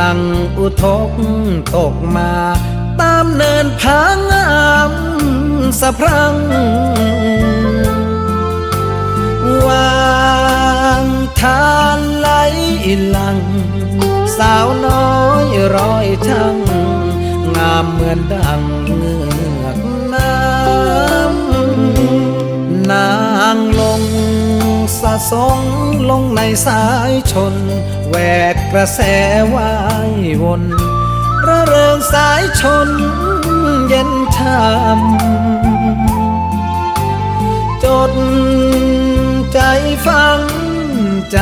ลังอุทกตกมา ตามเนินผางามสะพรัง วางทานไหลหลัง สาวน้อยร้อยช่างงามเหมือนดังเงือกน้ำนางลงสะสง ลงในสายชนแหวกกระแสว่ายวนระเริงสายชนเย็นช่ำจดใจฟังจ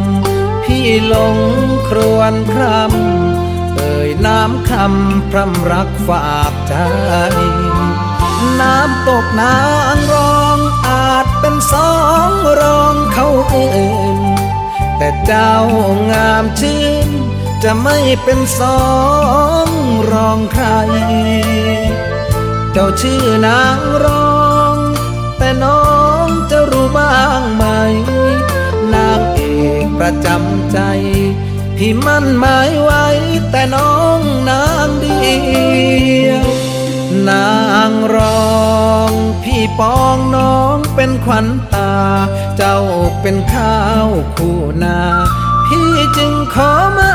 ำ พี่หลงครวนครำเอ่ยน้ำคำพรำรักฝากใจ น้ำตกนางรองอาจเป็นสองรอง อื่น แต่เจ้างามชื่น จะไม่เป็นสองรองใคร เจ้าชื่อนางรอง แต่น้องจะรู้บ้างไหม นางเอกประจำใจพี่มั่นหมายไว้ แต่น้องนางเดียวนางรองพี่ปองน้อง เป็นขวัญตา เจ้าเป็นข้าวคู่นา พี่จึงขอมา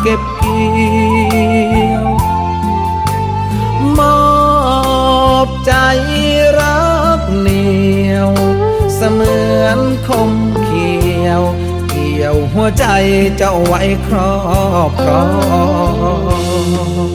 เก็บเกี่ยวมอบใจรักเหนียว เสมือนคมเขียว เกี่ยวหัวใจเจ้าไว้ครอบครอง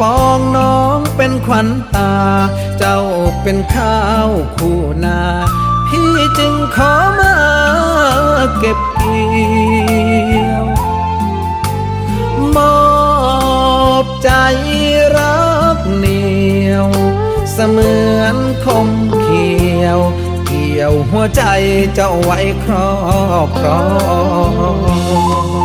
ปองน้องเป็นขวัญตา เจ้าเป็นข้าวคู่นา พี่จึงขอมาเก็บเกี่ยวมอบใจรักเหนียว เสมือนคมเขียว เกี่ยวหัวใจเจ้าไว้ครอบครอง